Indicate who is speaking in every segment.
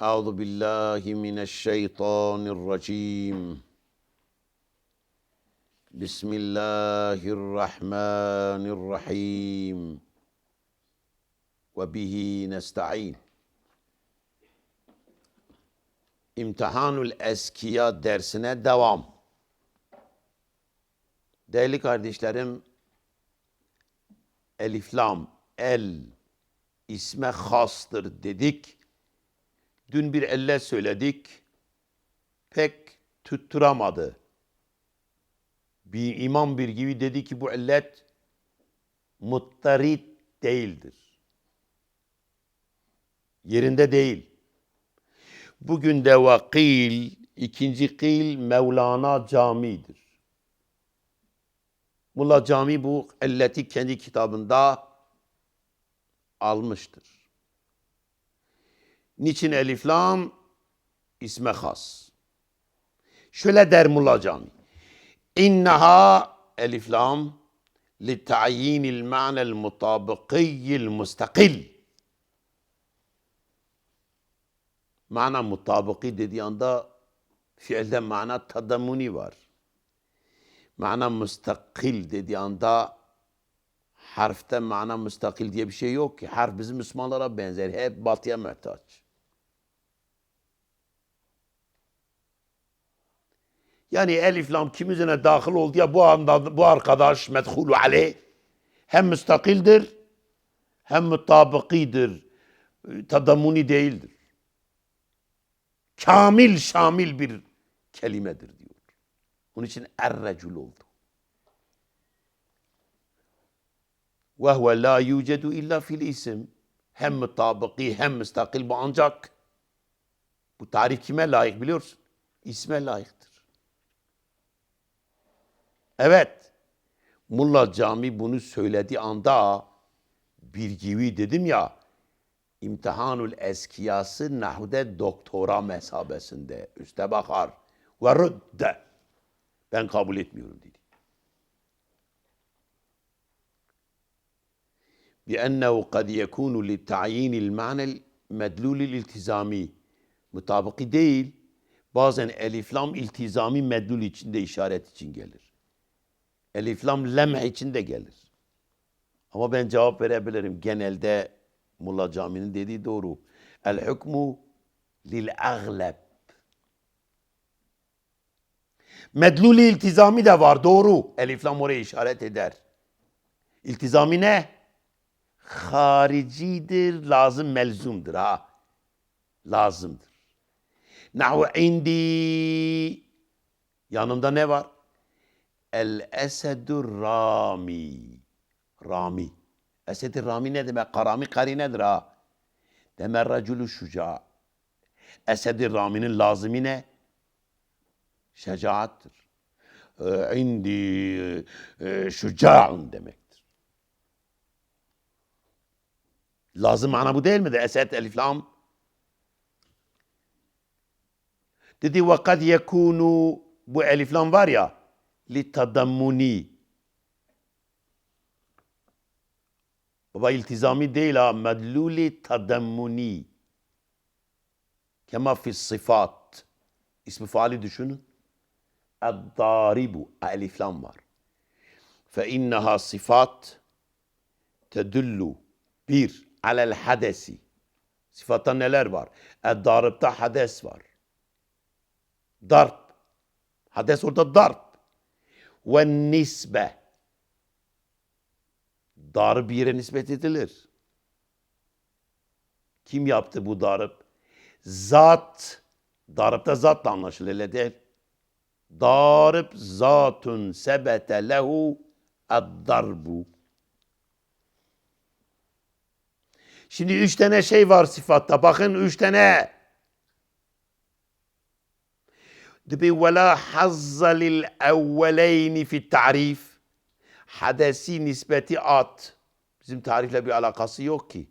Speaker 1: أعوذ بالله من الشيطان الرجيم بسم الله الرحمن الرحيم وبه نستعين İmtihanul Eskiya dersine devam. Değerli kardeşlerim, Eliflam, el, isme hastır dedik. Dün bir elle söyledik. Pek tutturamadı. Bir imam bir gibi dedi ki bu illet muttarit değildir. Yerinde değil. Bugün de vakil, ikinci kil Mevlana Camii'dir. Mulla Cami bu illeti kendi kitabında almıştır. Niçin elif lam? İsme has. Şöyle der Mulla Cami. İnneha elif lam li ta'yinil ma'nel mutabıkiyil mustakil. Mana mutabıki dediği anda fiilde mana tadamuni var. Mana mustakil dediği anda harfte mana müstakil diye bir şey yok ki. Harf bizim Müslümanlara benzer. Hep batıya muhtaç. Yani elif lam kim üzerine dahil oldu ya bu anda bu arkadaş medhulu aleyh hem müstakildir hem mutabıkidir. Tadamuni değildir. Kamil şamil bir kelimedir diyor. Onun için errecul oldu. Ve huve la yucedu illa fil isim. Hem mutabıki hem müstakil bu ancak bu tarif kime layık biliyorsun? İsme layıktır. Evet. Mulla Cami bunu söylediği anda bir gibi dedim ya İmtihanul Eskiyası Nahude doktora mesabesinde üste bakar ve rüdde ben kabul etmiyorum dedi. بأنه قد يكون للتعيين المعنى المدلول الالتزامي mutabıkı değil bazen eliflam iltizami medlul içinde işaret için gelir. Eliflam lemh için de gelir. Ama ben cevap verebilirim. Genelde Mulla Cami'nin dediği doğru. El hukmu lil agleb. Medlul iltizami de var doğru. Eliflam oraya işaret eder. İltizami ne? haricidir, lazım melzumdur ha. Lazımdır. Nahu indi yanımda ne var? El esedur rami. Rami. Esed-i rami ne demek? Karami karinedir ha. Demer raculu şuca. Esed-i raminin lazımı ne? Şecaattır. Ee, indi e, şuca'un demek. Lazım mana bu değil mi de Esed elif lam? Dedi ve kad yekunu bu elif lam var ya li tadammuni. Baba iltizami değil ha medluli tadammuni. Kema fi sıfat. İsmi faali düşünün. Eddaribu. Elif lam var. Fe inneha sıfat tedullu. Bir, alel hadesi. Sıfatta neler var? Eddarıpta hades var. Darp. Hades orada darp. Ve nisbe. Darp bir yere nispet edilir. Kim yaptı bu darp? Zat. Darpta zatla anlaşılır öyle değil. Darp zatun sebete lehu ad-darbu. Şimdi üç tane şey var sıfatta. Bakın üç tane. La hazza lil evveleyni fi tarif. Hadesi nispeti at. Bizim tarifle bir alakası yok ki.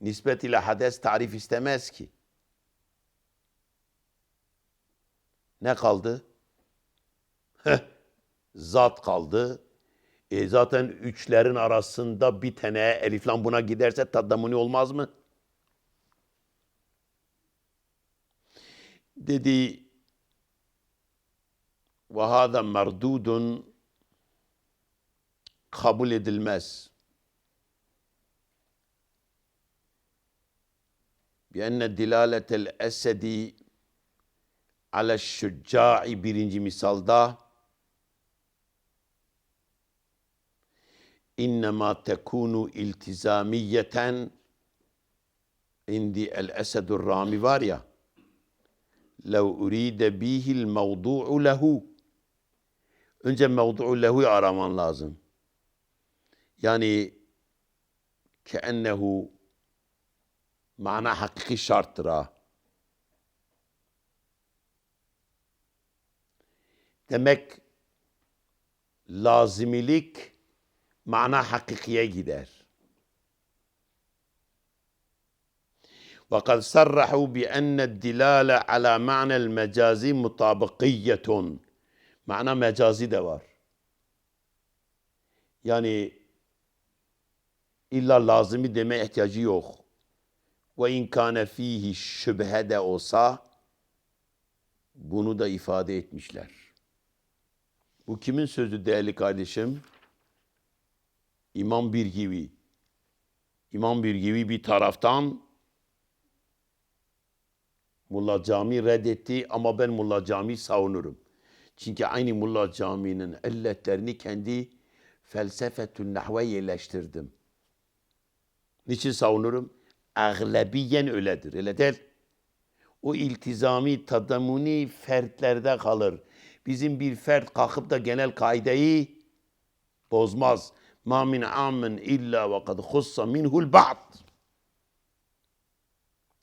Speaker 1: Nispet ile hades tarif istemez ki. Ne kaldı? Heh, zat kaldı. E zaten üçlerin arasında bir tane eliflam buna giderse taddamuni olmaz mı? Dedi hâzâ merdûdun kabul edilmez. بأن دلالة الأسد على الشجاع birinci misalda إنما تكون التزامية عندي الأسد الرامي ya لو أريد به الموضوع له önce mevdu'u lehu'yu araman lazım. Yani keennehu mana hakiki şarttır ha. Demek lazimilik mana hakikiye gider. وقد صرحوا بأن الدلالة على معنى المجازي مطابقية Mana mecazi de var. Yani illa lazimi deme ihtiyacı yok. Ve in kâne fihi şübhe de olsa bunu da ifade etmişler. Bu kimin sözü değerli kardeşim? İmam Birgivi. İmam Birgivi bir taraftan Mulla Cami reddetti ama ben Mulla Cami savunurum. Çünkü aynı Mulla Cami'nin illetlerini kendi felsefetün nahve yerleştirdim. Niçin savunurum? Aglebiyen öyledir. Öyle değil. O iltizami, tadamuni fertlerde kalır. Bizim bir fert kalkıp da genel kaideyi bozmaz. Ma min amin illa ve kad hussa minhul ba'd.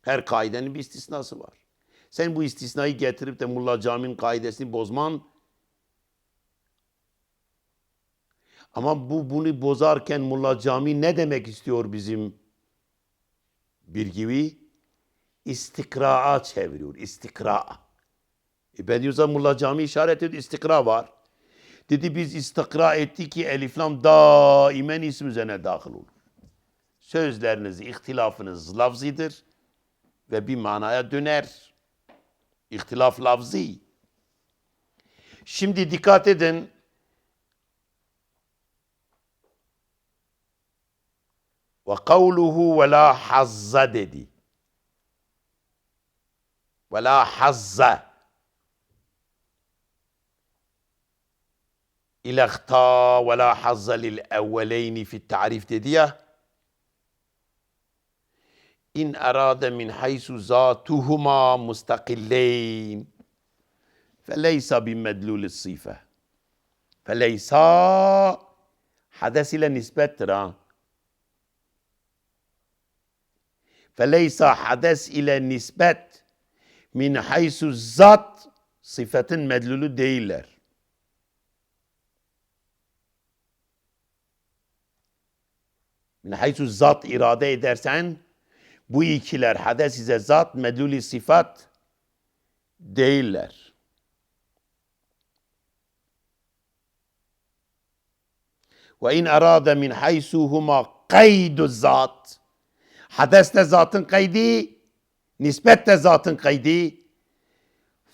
Speaker 1: Her kaidenin bir istisnası var. Sen bu istisnayı getirip de Mulla Cami'nin kaidesini bozman ama bu bunu bozarken Mulla Cami ne demek istiyor bizim bir gibi? İstikraa çeviriyor. İstikra. E ben diyorsam Mulla Cami işaret ediyor. İstikra var. Dedi biz istikra ettik ki eliflam daimen isim üzerine dahil olur. Sözleriniz, ihtilafınız lafzidir ve bir manaya döner. İhtilaf lafzi. Şimdi dikkat edin. Ve kavluhu ve la hazza dedi. Ve la hazza. İlahta ve la hazza lil evveleyni fi tarif dedi ya. إن أراد من حيث ذاتهما مستقلين. فليس بمدلول الصفة. فليس حدث إلى نسبة را. فليس حدث إلى نسبة من حيث الذات صفة مدلول ديلر من حيث الذات إرادة درسان bu ikiler hades ise zat, medluli sıfat değiller. Ve in arada min haysu huma kaydu zat. Hades de zatın kaydı, nispet de zatın kaydı.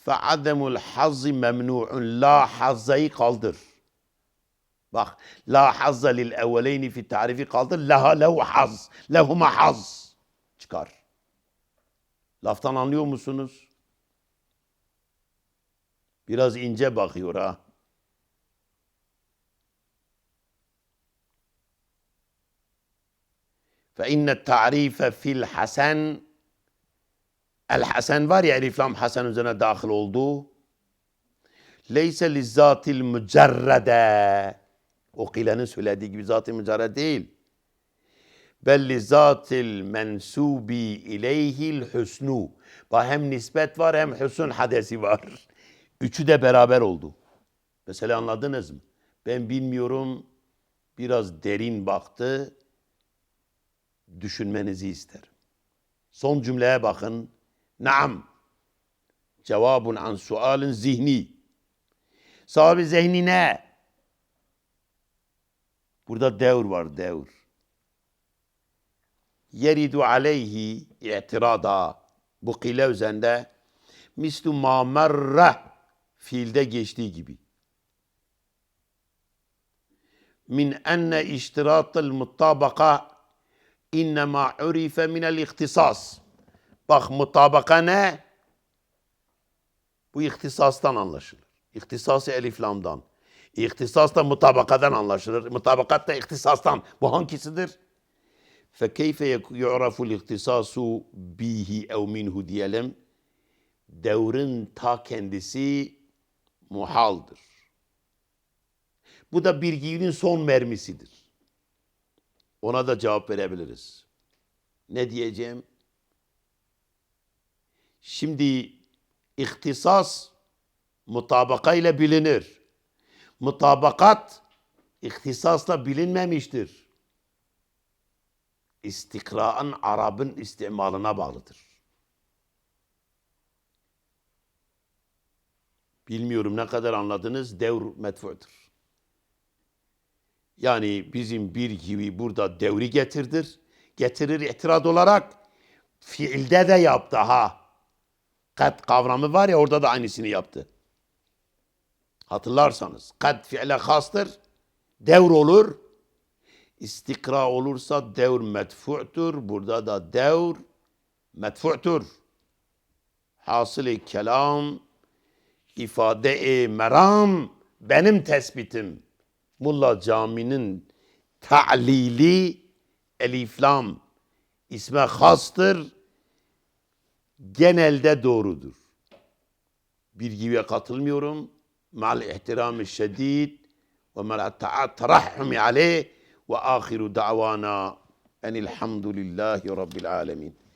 Speaker 1: Fe ademul hazzi memnu'un. La hazzayı kaldır. Bak, la hazza lil evveleyni fi tarifi kaldır. Laha lehu haz. Lehuma haz. Çıkar. Laftan anlıyor musunuz? Biraz ince bakıyor ha. فإن التعريف في الحسن El-Hasen var ya Elif Lam Hasen üzerine dahil oldu. Leyse lizzatil mücerrede. O kilenin söylediği gibi zat-ı mücerred değil. Bel lizatil mensubi ileyhil husnu. Bak hem nispet var hem hüsn hadesi var. Üçü de beraber oldu. Mesela anladınız mı? Ben bilmiyorum biraz derin baktı. Düşünmenizi isterim. Son cümleye bakın. Naam. Cevabun an sualin zihni. Sahibi zihni ne? Burada devr var devr. Yeridu aleyhi itirada. Bu kile üzerinde mislu ma merre fiilde geçtiği gibi. Min enne iştiratel mutabaka innema urife minel ihtisas. Bak mutabaka ne? Bu ihtisastan anlaşılır. İhtisası eliflamdan. İhtisas da mutabakadan anlaşılır. Mutabakat da ihtisastan. Bu hangisidir? فَكَيْفَ يُعْرَفُ الْاِخْتِسَاسُ bihi ev minhu diyelim. Devrin ta kendisi muhaldır. Bu da bilginin son mermisidir. Ona da cevap verebiliriz. Ne diyeceğim? Şimdi ihtisas mutabaka ile bilinir. Mutabakat ihtisasla bilinmemiştir. İstikra'ın Arap'ın istimalına bağlıdır. Bilmiyorum ne kadar anladınız. Devr metfudur. Yani bizim bir gibi burada devri getirdir. Getirir itiraz olarak fiilde de yaptı ha. Kat kavramı var ya orada da aynısını yaptı. Hatırlarsanız kad fiile hastır. Devr olur. İstikra olursa devr medfu'tur. Burada da devr medfu'tur. Hasılı kelam ifade-i meram benim tespitim. Mulla Cami'nin ta'lili eliflam isme hastır. Genelde doğrudur. Bir gibi katılmıyorum. Mal ihtiram şedid ve mal tarahhumi aleyh ve ahiru da'vana enilhamdülillahi rabbil alemin.